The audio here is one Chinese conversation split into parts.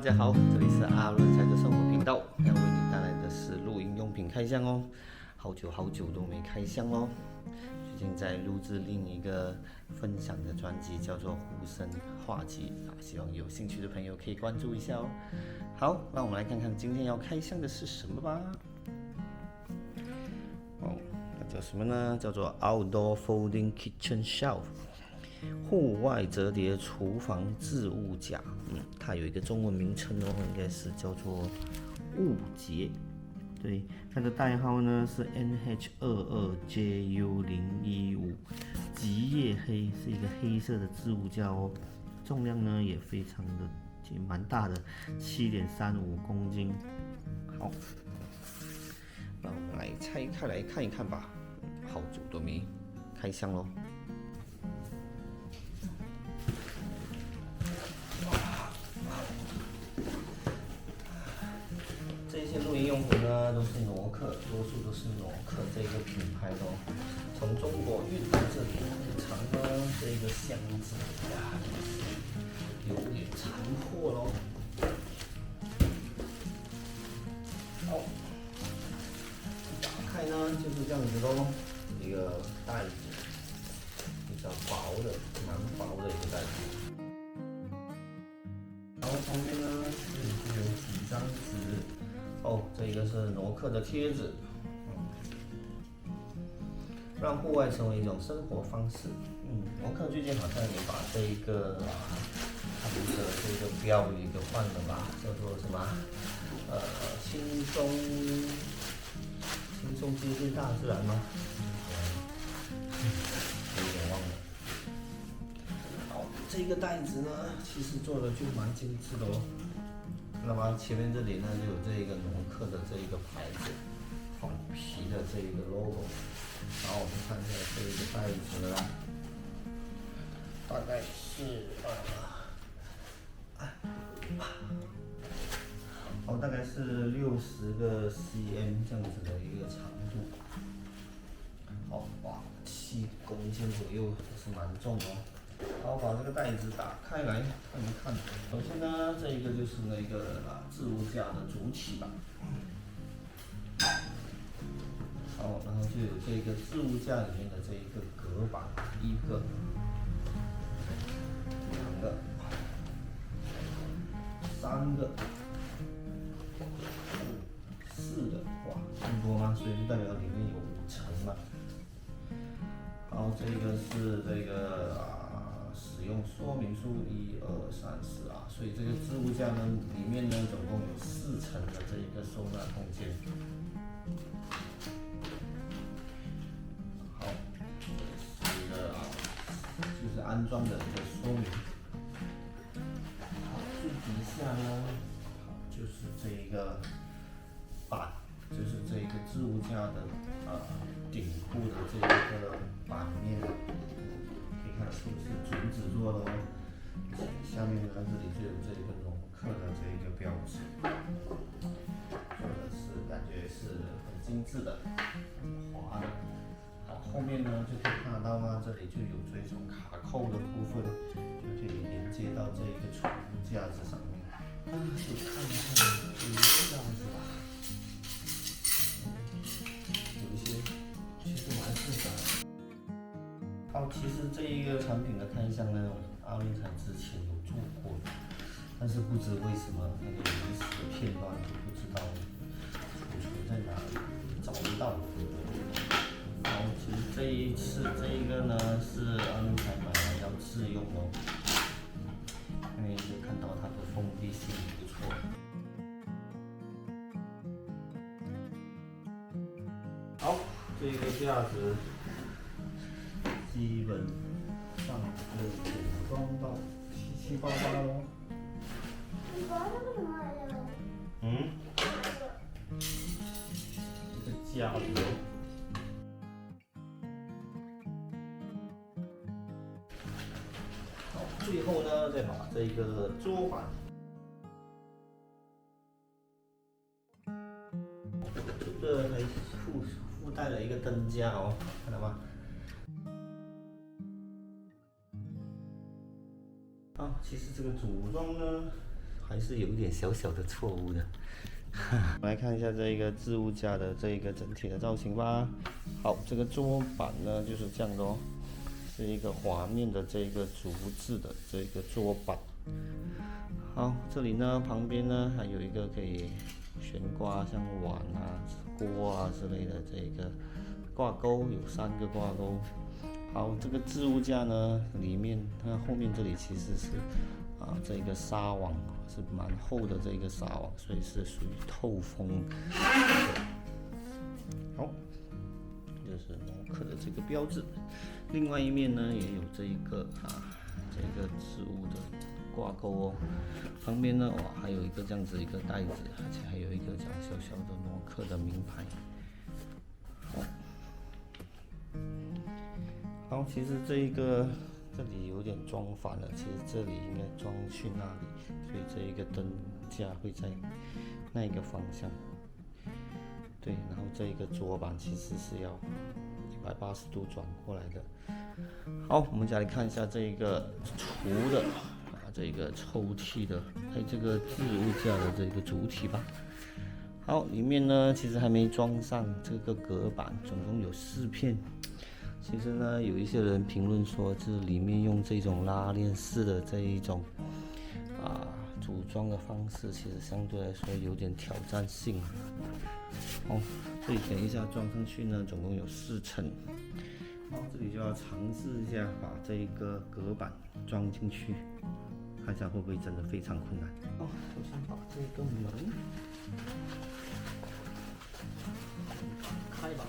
大家好，这里是阿伦财的生活频道，要为你带来的是录音用品开箱哦。好久好久都没开箱哦，最近在录制另一个分享的专辑，叫做《呼声话集》啊，希望有兴趣的朋友可以关注一下哦。好，那我们来看看今天要开箱的是什么吧。哦，那叫什么呢？叫做 Outdoor Folding Kitchen Shelf。户外折叠厨房置物架，嗯，它有一个中文名称的话，应该是叫做物节，对，它的代号呢是 NH 二二 JU 零一五，极夜黑，是一个黑色的置物架哦，重量呢也非常的也蛮大的，七点三五公斤。好，那我们来拆开来看一看吧，好久都没开箱喽。用品呢都是挪克，多数都是挪克这个品牌的。从中国运到这里，很长呢，这个箱子呀，有点残破喽。好，打开呢就是这样子喽，一个袋子，比较薄的，这一个是挪克的贴纸，让户外成为一种生活方式。嗯，挪克最近好像也把这一个啊，他们的这个标语给换了吧，叫做什么？呃，轻松轻松接近大自然吗？有点忘了。好，这个袋子呢，其实做的就蛮精致的哦。那么前面这里呢，就有这一个农克的这一个牌子，仿皮的这一个 logo。然后我们看一下这一个袋子，大概是呃，好，大概是六十个 cm 这样子的一个长度。好，哇，七公斤左右，还是蛮重哦。好，把这个袋子打开来看一看。首先呢，这一个就是那个啊置物架的主体吧。好，然后就有这个置物架里面的这一个隔板，一个、两个、三个、四个，哇，这么多吗？所以就代表里面有五层嘛。好，这个是这个。用说明书一二三四啊，所以这个置物架呢，里面呢总共有四层的这一个收纳空间。好，这个啊，就是安装的一个说明。好，最底下呢，好就是这一个板，就是这一个置物架的啊顶部的这一个板面。是不是竹子做的哦？下面呢，这里就有这个龙刻的这一个标志，做的是感觉是很精致的，很滑的。好，后面呢就可以看得到啊，这里就有这种卡扣的部分，就可以连接到这一个储物架子上面。去看一看这个架子吧，其实这一个产品的开箱呢，阿威才之前有做过，但是不知为什么那个原始的片段都不知道储存在哪里，找不到。然后，其实这一次这一个呢是阿威才买来要自用哦，因为就看到它的封闭性不错。好，这一个架子。基本上就组装到七七八八喽。嗯。这个架子。好，最后呢，再把这个桌板。这还附附带了一个灯架哦，看到吗？啊，其实这个组装呢还是有一点小小的错误的。我 来看一下这一个置物架的这一个整体的造型吧。好，这个桌板呢就是这样的哦，是一个滑面的这一个竹制的这个桌板。好，这里呢旁边呢还有一个可以悬挂像碗啊、锅啊之类的这一个挂钩，有三个挂钩。好，这个置物架呢里面它后面这里其实是啊这个纱网。是蛮厚的这个纱网，所以是属于透风。好，这是诺克的这个标志。另外一面呢，也有这一个啊，这个置物的挂钩哦。旁边呢，哇，还有一个这样子一个袋子，而且还有一个这样小小的诺克的名牌。好，其实这一个。这里有点装反了，其实这里应该装去那里，所以这一个灯架会在那一个方向。对，然后这一个桌板其实是要一百八十度转过来的。好，我们再来看一下这一个厨的啊，这个抽屉的，还有这个置物架的这个主体吧。好，里面呢其实还没装上这个隔板，总共有四片。其实呢，有一些人评论说，这里面用这种拉链式的这一种啊组装的方式，其实相对来说有点挑战性。哦，这里等一下装上去呢，总共有四层。好，这里就要尝试一下把这一个隔板装进去，看一下会不会真的非常困难。哦，首先把这个门开吧。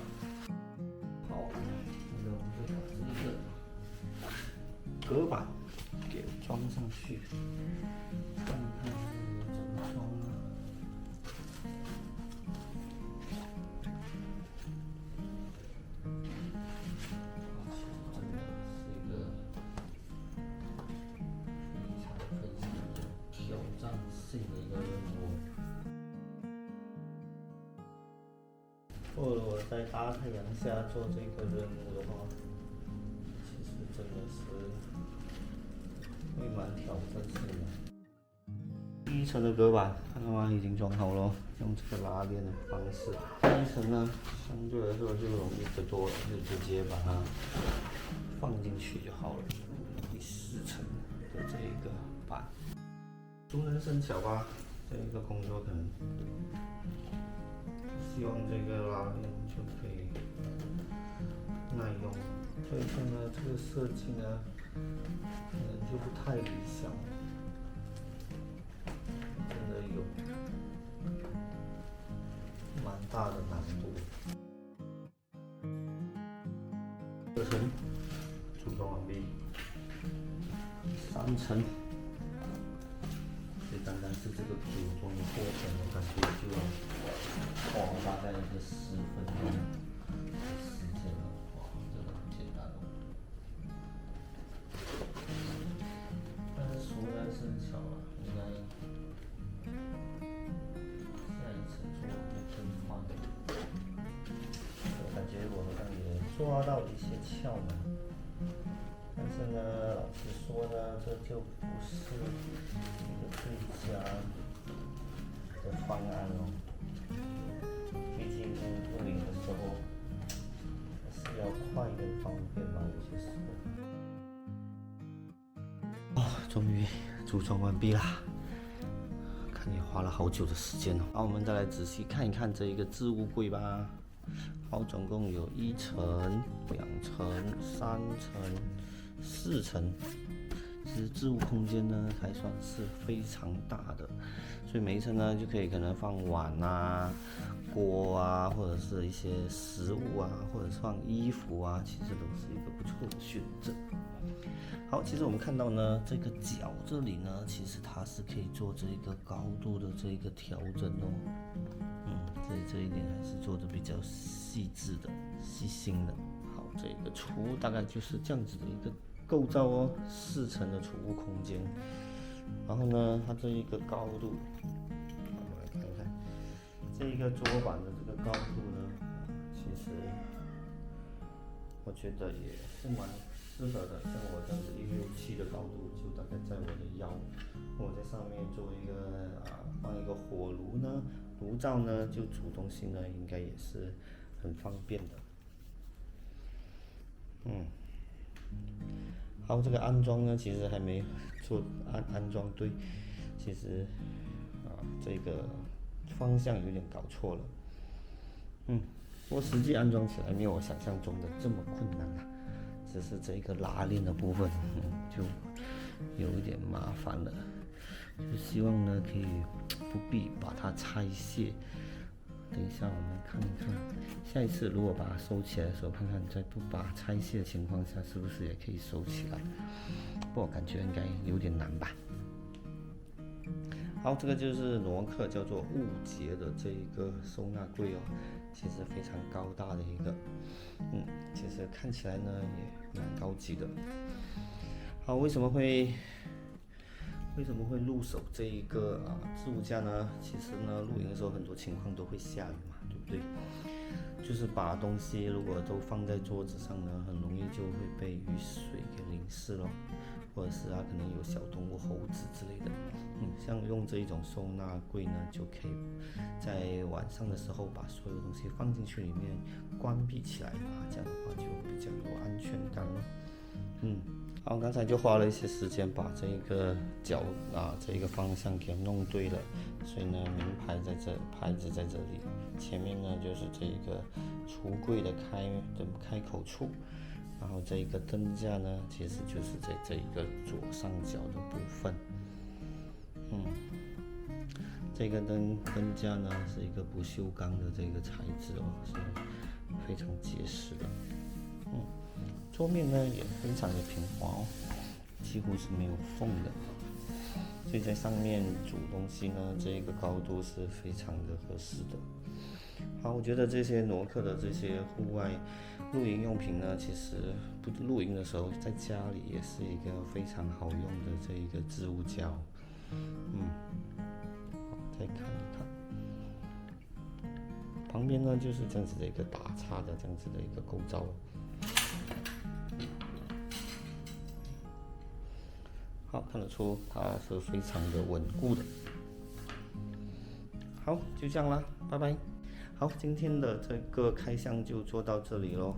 隔板给装上去，看看怎么装啊？真的是一个非常非常有挑战性的一个任务。或者我在大太阳下做这个任务的话，其实真的是。会蛮挑战性的。第一层的隔板，看到吗？已经装好了，用这个拉链的方式。第一层呢，相对来说就容易得多了，就直接把它放进去就好了。第四层的这一个板，熟能生巧吧？这一个工作可能，希望这个拉链就可以耐用。所以说呢，这个设计呢。可能就不太理想，真的有蛮大的难度。二层组装完毕，三层，这单单是这个组装的过程，我感觉就要花大概是十分钟。抓到一些窍门，但是呢，老实说呢，这就不是一个最佳的方案哦。毕竟录影的时候还是要快一点方便嘛，有些时候。哦，终于组装完毕啦！看你花了好久的时间哦。那我们再来仔细看一看这一个置物柜吧。好，总共有一层、两层、三层、四层。其实置物空间呢还算是非常大的，所以每一层呢就可以可能放碗啊、锅啊，或者是一些食物啊，或者是放衣服啊，其实都是一个不错的选择。好，其实我们看到呢，这个角这里呢，其实它是可以做这一个高度的这一个调整哦。所以这一点还是做的比较细致的、细心的。好，这个储物大概就是这样子的一个构造哦，四层的储物空间。然后呢，它这一个高度，我们来看一看，这一个桌板的这个高度呢，其实我觉得也是蛮适适合的，像我这样子一六七的高度，就大概在我的腰。我在上面做一个啊，放一个火炉呢，炉灶呢，就煮东西呢，应该也是很方便的。嗯，好，这个安装呢，其实还没做安安装对，其实啊，这个方向有点搞错了。嗯，不过实际安装起来没有我想象中的这么困难啊，只是这个拉链的部分，嗯，就有一点麻烦了。就希望呢，可以不必把它拆卸。等一下，我们看一看，下一次如果把它收起来的时候，看看在不把它拆卸的情况下，是不是也可以收起来？不过感觉应该有点难吧。好，这个就是挪克叫做雾杰的这一个收纳柜哦，其实非常高大的一个，嗯，其实看起来呢也蛮高级的。好，为什么会？为什么会入手这一个啊置物架呢？其实呢，露营的时候很多情况都会下雨嘛，对不对？就是把东西如果都放在桌子上呢，很容易就会被雨水给淋湿了，或者是啊可能有小动物、猴子之类的。嗯，像用这一种收纳柜呢，就可以在晚上的时候把所有东西放进去里面，关闭起来啊，这样的话就比较有安全感了。嗯。刚才就花了一些时间把这个角啊，这一个方向给弄对了，所以呢，名牌在这，牌子在这里，前面呢就是这一个橱柜的开的开口处，然后这一个灯架呢，其实就是在这一个左上角的部分，嗯，这个灯灯架呢是一个不锈钢的这个材质哦，是非常结实的，嗯。桌面呢也非常的平滑哦，几乎是没有缝的，所以在上面煮东西呢，这一个高度是非常的合适的。好，我觉得这些挪克的这些户外露营用品呢，其实不露营的时候在家里也是一个非常好用的这一个置物架。嗯，再看一看，旁边呢就是这样子的一个打叉的这样子的一个构造。看得出它是非常的稳固的。好，就这样啦，拜拜。好，今天的这个开箱就做到这里喽。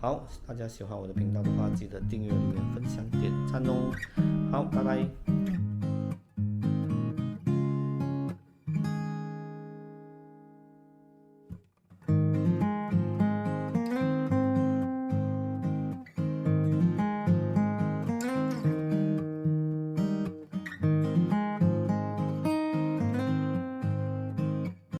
好，大家喜欢我的频道的话，记得订阅、留言、分享、点赞哦。好，拜拜。